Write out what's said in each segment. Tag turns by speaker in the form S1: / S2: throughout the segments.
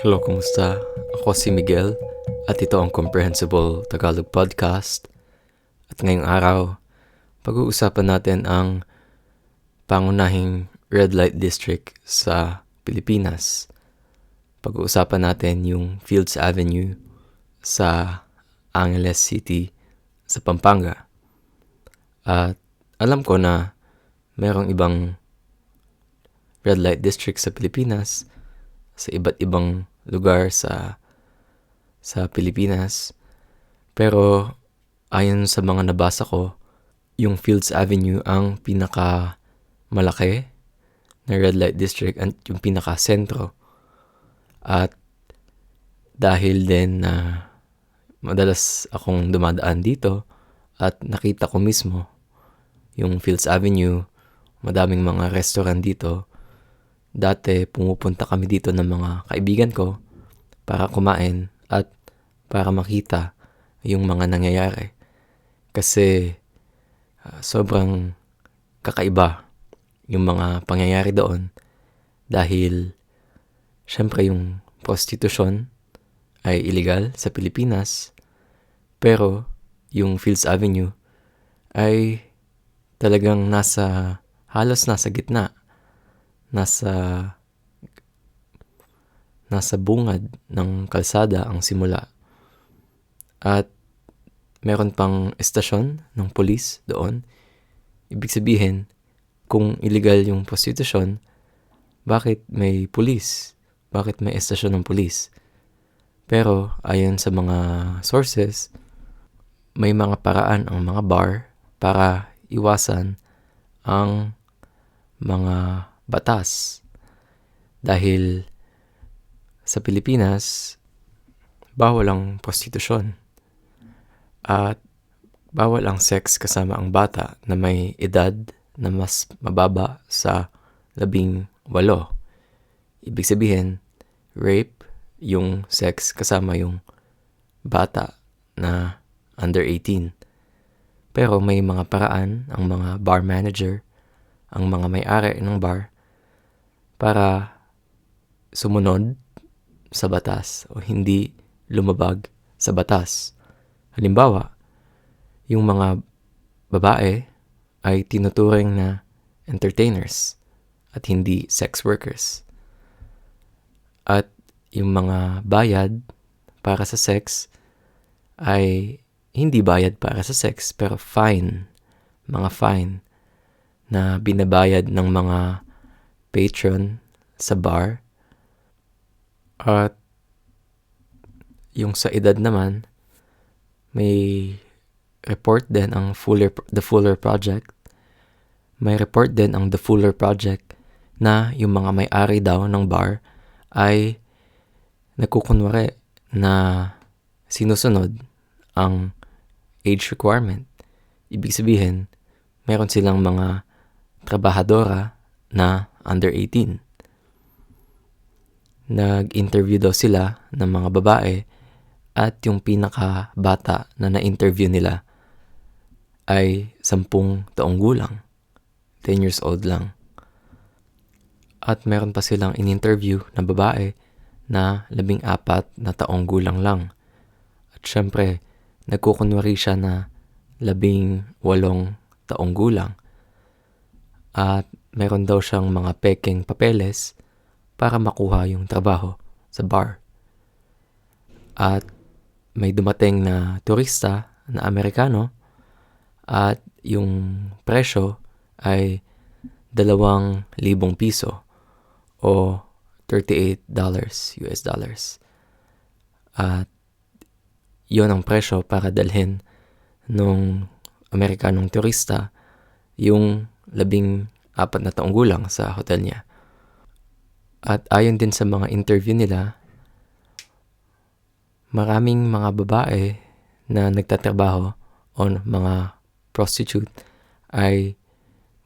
S1: Hello, kumusta? Ako si Miguel at ito ang Comprehensible Tagalog Podcast. At ngayong araw, pag-uusapan natin ang pangunahing red light district sa Pilipinas. Pag-uusapan natin yung Fields Avenue sa Angeles City sa Pampanga. At alam ko na merong ibang red light district sa Pilipinas sa iba't ibang lugar sa sa Pilipinas. Pero ayon sa mga nabasa ko, yung Fields Avenue ang pinaka malaki na red light district at yung pinaka sentro. At dahil din na madalas akong dumadaan dito at nakita ko mismo yung Fields Avenue, madaming mga restaurant dito Dati pumupunta kami dito ng mga kaibigan ko para kumain at para makita yung mga nangyayari. Kasi uh, sobrang kakaiba yung mga pangyayari doon dahil syempre yung prostitution ay illegal sa Pilipinas pero yung Fields Avenue ay talagang nasa halos nasa gitna nasa nasa bungad ng kalsada ang simula. At meron pang estasyon ng polis doon. Ibig sabihin, kung illegal yung prostitution, bakit may pulis? Bakit may estasyon ng pulis? Pero ayon sa mga sources, may mga paraan ang mga bar para iwasan ang mga batas. Dahil sa Pilipinas, bawal ang prostitusyon. At bawal ang sex kasama ang bata na may edad na mas mababa sa labing walo. Ibig sabihin, rape yung sex kasama yung bata na under 18. Pero may mga paraan ang mga bar manager, ang mga may-ari ng bar para sumunod sa batas o hindi lumabag sa batas. Halimbawa, yung mga babae ay tinuturing na entertainers at hindi sex workers. At yung mga bayad para sa sex ay hindi bayad para sa sex pero fine, mga fine na binabayad ng mga patron sa bar. At yung sa edad naman, may report din ang Fuller, The Fuller Project. May report din ang The Fuller Project na yung mga may-ari daw ng bar ay nagkukunwari na sinusunod ang age requirement. Ibig sabihin, meron silang mga trabahadora na under 18. Nag-interview daw sila ng mga babae at yung pinaka-bata na na-interview nila ay sampung taong gulang. 10 years old lang. At meron pa silang in-interview na babae na labing apat na taong gulang lang. At syempre, nagkukunwari siya na labing walong taong gulang. At meron daw siyang mga peking papeles para makuha yung trabaho sa bar. At may dumating na turista na Amerikano at yung presyo ay dalawang libong piso o 38 dollars US dollars. At yon ang presyo para dalhin nung Amerikanong turista yung labing apat na taong gulang sa hotel niya. At ayon din sa mga interview nila, maraming mga babae na nagtatrabaho o mga prostitute ay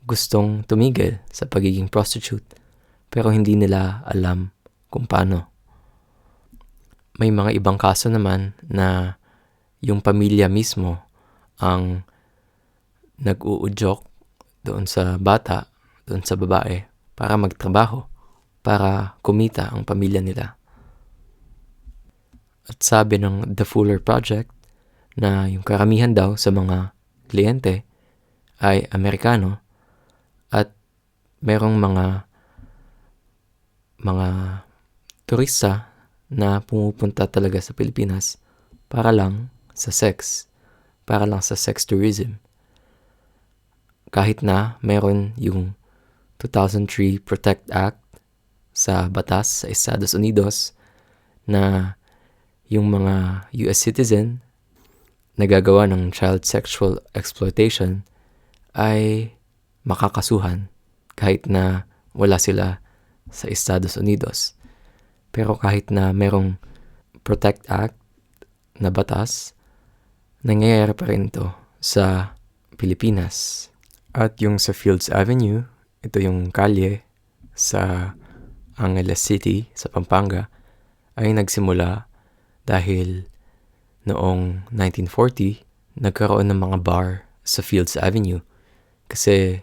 S1: gustong tumigil sa pagiging prostitute pero hindi nila alam kung paano. May mga ibang kaso naman na yung pamilya mismo ang nag-uudyok doon sa bata doon sa babae para magtrabaho, para kumita ang pamilya nila. At sabi ng The Fuller Project na yung karamihan daw sa mga kliyente ay Amerikano at merong mga mga turista na pumupunta talaga sa Pilipinas para lang sa sex, para lang sa sex tourism. Kahit na meron yung 2003 Protect Act sa batas sa Estados Unidos na yung mga US citizen na gagawa ng child sexual exploitation ay makakasuhan kahit na wala sila sa Estados Unidos. Pero kahit na merong Protect Act na batas, nangyayari pa rin ito sa Pilipinas. At yung sa Fields Avenue, ito yung kalye sa Angeles City sa Pampanga, ay nagsimula dahil noong 1940, nagkaroon ng mga bar sa Fields Avenue kasi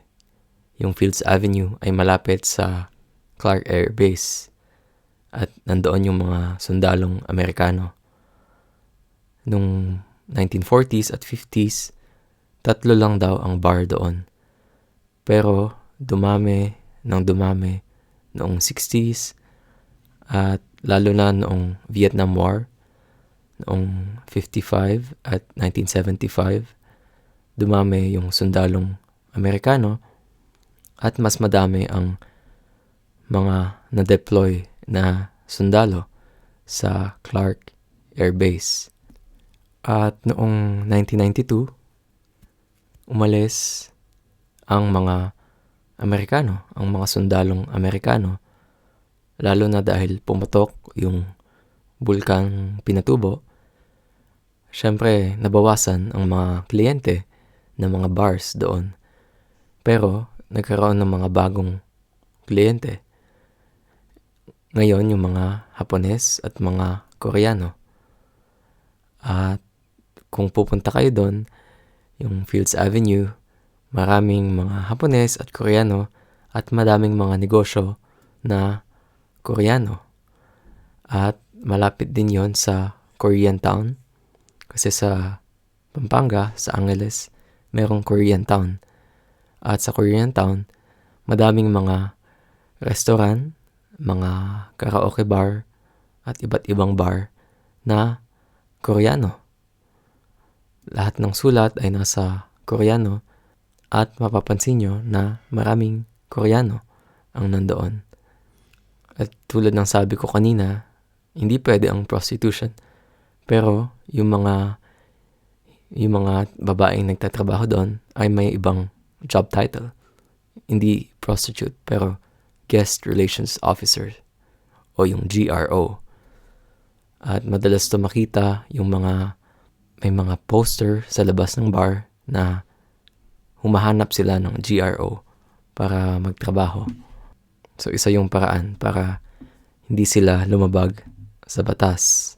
S1: yung Fields Avenue ay malapit sa Clark Air Base at nandoon yung mga sundalong Amerikano. Nung 1940s at 50s, tatlo lang daw ang bar doon. Pero dumami ng dumami noong 60s at lalo na noong Vietnam War noong 55 at 1975 dumami yung sundalong Amerikano at mas madami ang mga na-deploy na sundalo sa Clark Air Base. At noong 1992, umalis ang mga Amerikano, ang mga sundalong Amerikano, lalo na dahil pumatok yung bulkang Pinatubo syempre nabawasan ang mga kliyente ng mga bars doon. Pero nagkaroon ng mga bagong kliyente. Ngayon yung mga Hapones at mga Koreano. At kung pupunta kayo doon, yung Fields Avenue, maraming mga Hapones at Koreano at madaming mga negosyo na Koreano. At malapit din yon sa Korean Town kasi sa Pampanga, sa Angeles, merong Korean Town. At sa Korean Town, madaming mga restaurant, mga karaoke bar, at iba't ibang bar na Koreano. Lahat ng sulat ay nasa Koreano at mapapansin nyo na maraming Koreano ang nandoon. At tulad ng sabi ko kanina, hindi pwede ang prostitution pero yung mga yung mga babaeng nagtatrabaho doon ay may ibang job title. Hindi prostitute, pero guest relations officer o yung GRO. At madalas to makita yung mga may mga poster sa labas ng bar na humahanap sila ng GRO para magtrabaho. So isa yung paraan para hindi sila lumabag sa batas.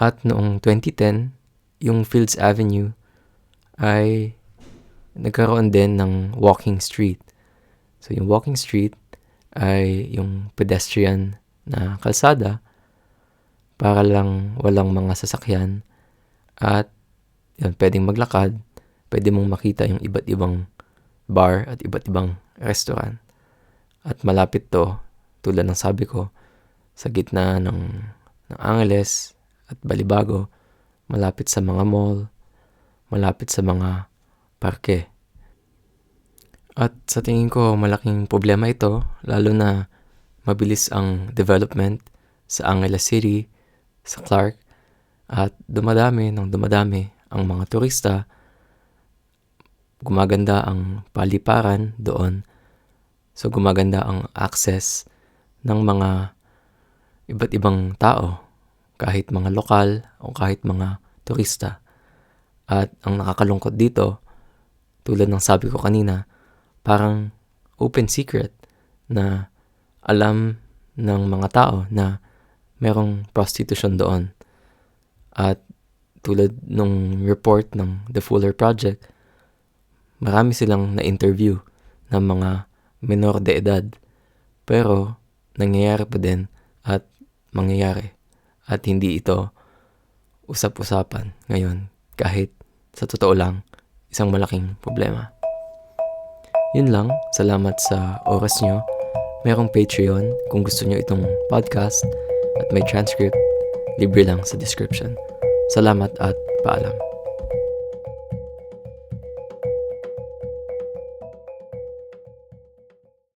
S1: At noong 2010, yung Fields Avenue ay nagkaroon din ng walking street. So yung walking street ay yung pedestrian na kalsada para lang walang mga sasakyan at yun, pwedeng maglakad, pwede mong makita yung iba't ibang bar at iba't ibang restaurant. At malapit to, tulad ng sabi ko, sa gitna ng, ng Angeles, at Balibago, malapit sa mga mall, malapit sa mga parke. At sa tingin ko malaking problema ito, lalo na mabilis ang development sa Angeles City, sa Clark, at dumadami ng dumadami ang mga turista, gumaganda ang paliparan doon, so gumaganda ang access ng mga iba't ibang tao kahit mga lokal o kahit mga turista. At ang nakakalungkot dito, tulad ng sabi ko kanina, parang open secret na alam ng mga tao na merong prostitution doon. At tulad nung report ng The Fuller Project, marami silang na-interview ng mga menor de edad. Pero nangyayari pa din at mangyayari at hindi ito usap-usapan ngayon kahit sa totoo lang isang malaking problema. Yun lang, salamat sa oras nyo. Merong Patreon kung gusto nyo itong podcast at may transcript, libre lang sa description. Salamat at paalam.